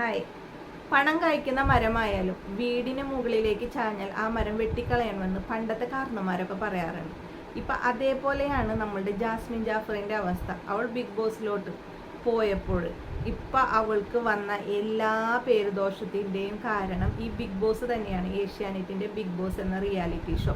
Hi പണം കായ്ക്കുന്ന മരമായാലും വീടിന് മുകളിലേക്ക് ചാഞ്ഞാൽ ആ മരം വെട്ടിക്കളയണമെന്ന് പണ്ടത്തെ കാരണന്മാരൊക്കെ പറയാറുണ്ട്. ഇപ്പം അതേപോലെയാണ് നമ്മളുടെ ജാസ്മിൻ ജാഫറിന്റെ അവസ്ഥ. അവൾ ബിഗ് ബോസിലോട്ട് പോയപ്പോൾ ഇപ്പം അവൾക്ക് വന്ന എല്ലാ പേരുദോഷത്തിന്റെയും കാരണം ഈ ബിഗ് ബോസ് തന്നെയാണ് ഏഷ്യാനെറ്റിന്റെ ബിഗ് ബോസ് എന്ന റിയാലിറ്റി ഷോ.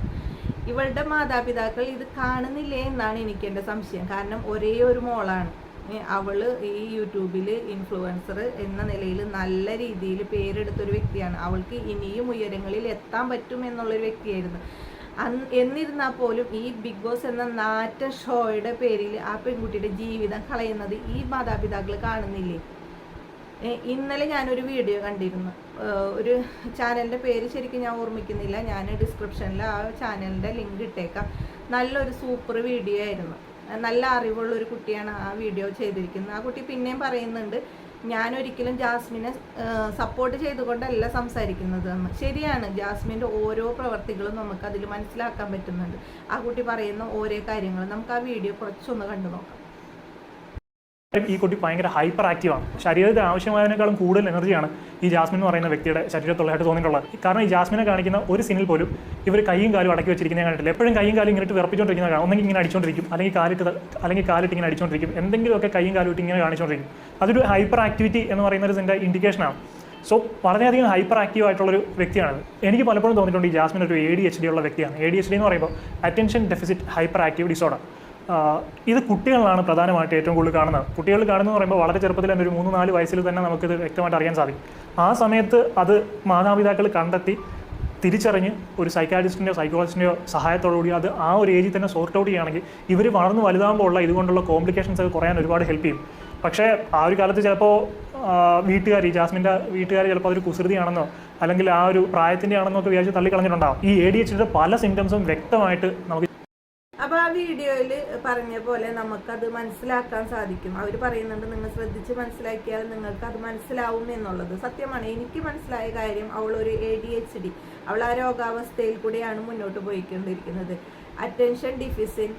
ഇവളുടെ മാതാപിതാക്കൾ ഇത് കാണുന്നില്ലേ എന്നാണ് എനിക്ക് എന്റെ സംശയം. കാരണം ഒരേ ഒരു മോളാണ്. ഏ, അവൾ ഈ യൂട്യൂബിൽ ഇൻഫ്ലുവൻസർ എന്ന നിലയിൽ നല്ല രീതിയിൽ പേരെടുത്തൊരു വ്യക്തിയാണ്. അവൾക്ക് ഇനിയും ഉയരങ്ങളിൽ എത്താൻ പറ്റും എന്നുള്ളൊരു വ്യക്തിയായിരുന്നു. എന്നിരുന്നാൽ പോലും ഈ ബിഗ് ബോസ് എന്ന നാറ്റ ഷോയുടെ പേരിൽ ആ പെൺകുട്ടിയുടെ ജീവിതം കളയുന്നത് ഈ മാതാപിതാക്കൾ കാണുന്നില്ലേ? ഇന്നലെ ഞാനൊരു വീഡിയോ കണ്ടിരുന്നു. ഒരു ചാനലിന്റെ പേര് ശരിക്കും ഞാൻ ഓർമ്മിക്കുന്നില്ല. ഞാൻ ഡിസ്ക്രിപ്ഷനിൽ ആ ചാനലിന്റെ ലിങ്ക് ഇട്ടേക്കാം. നല്ലൊരു സൂപ്പർ വീഡിയോ ആയിരുന്നു. നല്ല അറിവുള്ള ഒരു കുട്ടിയാണ് ആ വീഡിയോ ചെയ്തിരിക്കുന്നത്. ആ കുട്ടി പിന്നെയും പറയുന്നുണ്ട് ഞാൻ ഒരിക്കലും ജാസ്മിനെ സപ്പോർട്ട് ചെയ്തുകൊണ്ടല്ല സംസാരിക്കുന്നത് എന്ന്. ശരിയാണ് ജാസ്മിന്റെ ഓരോ പ്രവർത്തികളും നമുക്ക് അതിൽ മനസ്സിലാക്കാൻ പറ്റുന്നുണ്ട്. ആ കുട്ടി പറയുന്ന ഓരോ കാര്യങ്ങളും നമുക്ക് ആ വീഡിയോ കുറച്ചൊന്ന് കണ്ടു നോക്കാം. ഈ കുട്ടി ഭയങ്കര ഹൈപ്പർ ആക്റ്റീവാണ് ശരീരത്തിന് ആവശ്യമായതിനേക്കാളും കൂടുതൽ എനർജിയാണ് ഈ ജാസ്മിൻ എന്ന് പറയുന്ന വ്യക്തിയുടെ ശരീരത്തുള്ളതായിട്ട് തോന്നിയിട്ടുള്ളത്. കാരണം ഈ ജാസ്മിനെ കാണിക്കുന്ന ഒരു സീനിൽ പോലും ഇവർ കൈയും കാലും അടക്കി വെച്ചിരിക്കുന്ന കണ്ടിട്ടില്ല. എപ്പോഴും കൈയും കാലും ഇങ്ങനെ വിറപ്പിച്ചുകൊണ്ടിരിക്കുന്ന കാണാം ഒന്നെങ്കിൽ ഇങ്ങനെ അടിച്ചുകൊണ്ടിരിക്കും. അല്ലെങ്കിൽ കാലിട്ട് അല്ലെങ്കിൽ കാലിട്ട് ഇങ്ങനെ അടിച്ചുകൊണ്ടിരിക്കും. എന്തെങ്കിലുമൊക്കെ കൈയും കാലിട്ട് ഇങ്ങനെ കാണിച്ചുകൊണ്ടിരിക്കും. അതൊരു ഹൈപ്പർ ആക്ടിവിറ്റി എന്ന് പറയുന്ന ഒരു ഇതിന്റെ ഇൻഡിക്കേഷനാണ് സോ വളരെയധികം ഹൈപ്പർ ആക്റ്റീവ് ആയിട്ടുള്ളൊരു വ്യക്തിയാണ് എനിക്ക് പലപ്പോഴും തോന്നിയിട്ടുണ്ട് ഈ ജാസ്മിൻ ഒരു എ ഡി എച്ച് ഡി ഉള്ള വ്യക്തിയാണ്. എ ഡി എച്ച് ഡി എന്ന് പറയുമ്പോൾ attention deficit hyper active disorder ഇത് കുട്ടികളിലാണ് പ്രധാനമായിട്ട് ഏറ്റവും കൂടുതൽ കാണുന്നത്. കുട്ടികൾ കാണുന്നത് പറയുമ്പോൾ വളരെ ചെറുപ്പത്തിൽ തന്നെ ഒരു മൂന്ന് നാല് വയസ്സിൽ തന്നെ നമുക്കിത് വ്യക്തമായിട്ട് അറിയാൻ സാധിക്കും. ആ സമയത്ത് അത് മാതാപിതാക്കൾ കണ്ടെത്തി തിരിച്ചറിഞ്ഞ് ഒരു സൈക്കാട്രിസ്റ്റിന്റെയോ സൈക്കോളജിസ്റ്റിന്റെയോ സഹായത്തോടുകൂടി അത് ആ ഒരു ഏജിൽ തന്നെ സോർട്ട് ഔട്ട് ചെയ്യുകയാണെങ്കിൽ ഇവർ വളർന്നു വലുതാകുമ്പോൾ ഉള്ള ഇതുകൊണ്ടുള്ള കോംപ്ലിക്കേഷൻസ് ഒക്കെ കുറയാൻ ഒരുപാട് ഹെൽപ്പ് ചെയ്യും. പക്ഷേ ആ ഒരു കാലത്ത് ചിലപ്പോൾ വീട്ടുകാർ ഈ ജാസ്മിന്റെ വീട്ടുകാർ ചിലപ്പോൾ അതൊരു കുസൃതിയാണെന്നോ അല്ലെങ്കിൽ ആ ഒരു പ്രായത്തിന്റെ ആണെന്നോ ഒക്കെ വിചാരിച്ച് തള്ളിക്കളഞ്ഞിട്ടുണ്ടാവും. ഈ എ ഡി എച്ചിന്റെ പല സിംറ്റംസും വ്യക്തമായിട്ട് നമുക്ക് വീഡിയോയിൽ പറഞ്ഞ പോലെ നമുക്കത് മനസ്സിലാക്കാൻ സാധിക്കും. അവർ പറയുന്നുണ്ട് നിങ്ങൾ ശ്രദ്ധിച്ച് മനസ്സിലാക്കിയാൽ നിങ്ങൾക്ക് അത് മനസ്സിലാവും എന്നുള്ളത്. സത്യമാണ്. എനിക്ക് മനസ്സിലായ കാര്യം അവൾ ഒരു എ ഡി എച്ച് ഡി അവൾ ആ രോഗാവസ്ഥയിൽ കൂടെയാണ് മുന്നോട്ട് പോയിക്കൊണ്ടിരിക്കുന്നത്. Attention deficit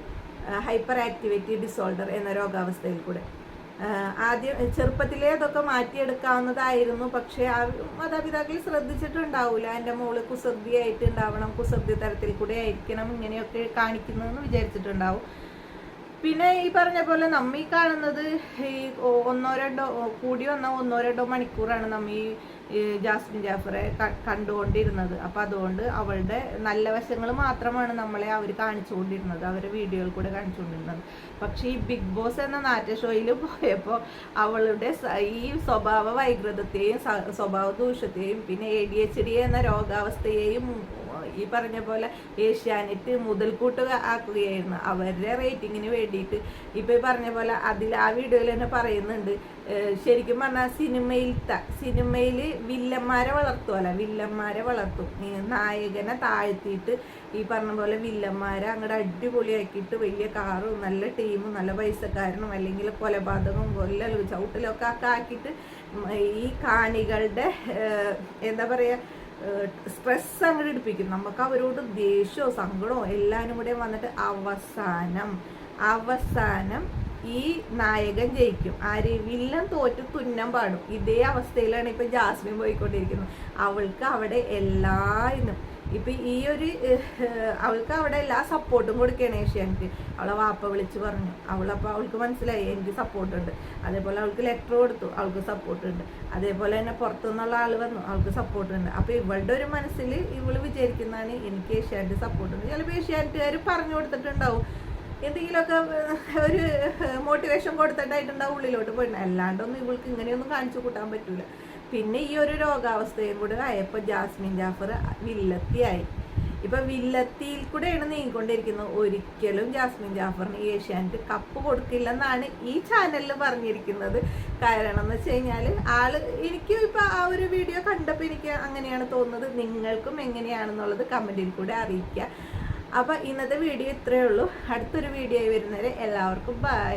hyper activity disorder എന്ന രോഗാവസ്ഥയിൽ കൂടെ. ആദ്യം ചെറുപ്പത്തിലേ അതൊക്കെ മാറ്റിയെടുക്കാവുന്നതായിരുന്നു. പക്ഷേ ആ മാതാപിതാക്കൾ ശ്രദ്ധിച്ചിട്ടുണ്ടാവില്ല എന്റെ മോൾ കുസൃതിയായിട്ട് ഉണ്ടാവണം കുസൃതി തരത്തിൽ കൂടെ ആയിരിക്കണം ഇങ്ങനെയൊക്കെ കാണിക്കുന്നതെന്ന് വിചാരിച്ചിട്ടുണ്ടാവും. പിന്നെ ഈ പറഞ്ഞ പോലെ നമ്മീ കാണുന്നത് ഈ ഒന്നോ രണ്ടോ കൂടി വന്ന ഒന്നോ രണ്ടോ മണിക്കൂറാണ് നമ്മ ജാസ്മിൻ ജാഫറെ കണ്ടുകൊണ്ടിരുന്നത്. അപ്പം അതുകൊണ്ട് അവളുടെ നല്ല വശങ്ങൾ മാത്രമാണ് നമ്മളെ അവർ കാണിച്ചുകൊണ്ടിരുന്നത്. അവരെ വീഡിയോയിൽ കൂടെ കാണിച്ചുകൊണ്ടിരുന്നത്. പക്ഷേ ഈ ബിഗ് ബോസ് എന്ന നാറ്റ ഷോയിൽ പോയപ്പോൾ അവളുടെ ഈ സ്വഭാവ വൈകൃതത്തെയും സ്വഭാവ ദൂഷ്യത്തെയും പിന്നെ എ ഡി എച്ച് ഡി എന്ന രോഗാവസ്ഥയെയും ഈ പറഞ്ഞ പോലെ ഏഷ്യാനെറ്റ് മുതൽക്കൂട്ട് ആക്കുകയായിരുന്നു. അവരുടെ റേറ്റിങ്ങിന് വേണ്ടിയിട്ട്. ഇപ്പൊ ഈ പറഞ്ഞ പോലെ അതിൽ ആ വീഡിയോയിൽ തന്നെ പറയുന്നുണ്ട്. ശരിക്കും പറഞ്ഞാൽ സിനിമയിലത്തെ സിനിമയിൽ വില്ലന്മാരെ വളർത്തുമല്ല വില്ലന്മാരെ വളർത്തും. നായകനെ താഴ്ത്തിയിട്ട് ഈ പറഞ്ഞ പോലെ വില്ലന്മാരെ അങ്ങോട്ട് അടിപൊളിയാക്കിയിട്ട് വലിയ കാറും നല്ല ടീമും നല്ല പൈസക്കാരനും അല്ലെങ്കിൽ കൊലപാതകവും കൊല്ലലും ചവിട്ടലും ഒക്കെ ഒക്കെ ആക്കിയിട്ട് ഈ കാണികളുടെ എന്താ പറയുക സ്ട്രെസ് അങ്ങോട്ട് എടുപ്പിക്കും. നമുക്ക് അവരോട് ദേഷ്യമോ സങ്കടമോ എല്ലാവരും കൂടെ വന്നിട്ട് അവസാനം അവസാനം ഈ നായകൻ ജയിക്കും. ആര്? വില്ലൻ തോറ്റ് തുന്നം പാടും. ഇതേ അവസ്ഥയിലാണ് ഇപ്പൊ ജാസ്മിൻ പോയിക്കൊണ്ടിരിക്കുന്നത്. അവൾക്ക് അവിടെ എല്ലാ ഇതും ഇപ്പൊ ഈ ഒരു അവൾക്ക് അവിടെ എല്ലാ സപ്പോർട്ടും കൊടുക്കുകയാണ് ഏഷ്യാനിക്ക് അവളെ വാപ്പ വിളിച്ച് പറഞ്ഞു. അവളപ്പോൾ അവൾക്ക് മനസ്സിലായി എനിക്ക് സപ്പോർട്ട് ഉണ്ട്. അതേപോലെ അവൾക്ക് ലെറ്റർ കൊടുത്തു അവൾക്ക് സപ്പോർട്ട് ഉണ്ട്. അതേപോലെ തന്നെ പുറത്തുനിന്നുള്ള ആൾ വന്നു അവൾക്ക് സപ്പോർട്ട് ഉണ്ട്. അപ്പൊ ഇവളുടെ ഒരു മനസ്സിൽ ഇവൾ വിചാരിക്കുന്നതാണ് എനിക്ക് ഏഷ്യാനെറ്റ് സപ്പോർട്ട് ഉണ്ട്. ചിലപ്പോൾ ഏഷ്യാനിറ്റുകാർ പറഞ്ഞു കൊടുത്തിട്ടുണ്ടാവും. എന്തെങ്കിലുമൊക്കെ ഒരു മോട്ടിവേഷൻ കൊടുത്തിട്ടായിട്ടുണ്ടാവും ഉള്ളിലോട്ട് പോയിട്ടുണ്ട്. അല്ലാണ്ടൊന്നും ഇവൾക്ക് ഇങ്ങനെയൊന്നും കാണിച്ചു കൂട്ടാൻ പറ്റൂല. പിന്നെ ഈ ഒരു രോഗാവസ്ഥയും കൂടെ ആയപ്പോൾ ജാസ്മിൻ ജാഫർ വില്ലത്തിയായി. ഇപ്പൊ വില്ലത്തിയിൽ കൂടെയാണ് നീങ്ങിക്കൊണ്ടിരിക്കുന്നത്. ഒരിക്കലും ജാസ്മിൻ ജാഫറിന് ഏഷ്യാനെറ്റ് കപ്പ് കൊടുക്കില്ലെന്നാണ് ഈ ചാനലിൽ പറഞ്ഞിരിക്കുന്നത്. കാരണം എന്ന് വെച്ച് കഴിഞ്ഞാൽ ആൾ എനിക്ക് ഇപ്പൊ ആ ഒരു വീഡിയോ കണ്ടപ്പോൾ എനിക്ക് അങ്ങനെയാണ് തോന്നുന്നത്. നിങ്ങൾക്കും എങ്ങനെയാണെന്നുള്ളത് കമന്റിൽ കൂടെ അറിയിക്കുക. അപ്പൊ ഇന്നത്തെ വീഡിയോ ഇത്രയേ ഉള്ളൂ. അടുത്തൊരു വീഡിയോ വരുന്നവരെ എല്ലാവർക്കും ബൈ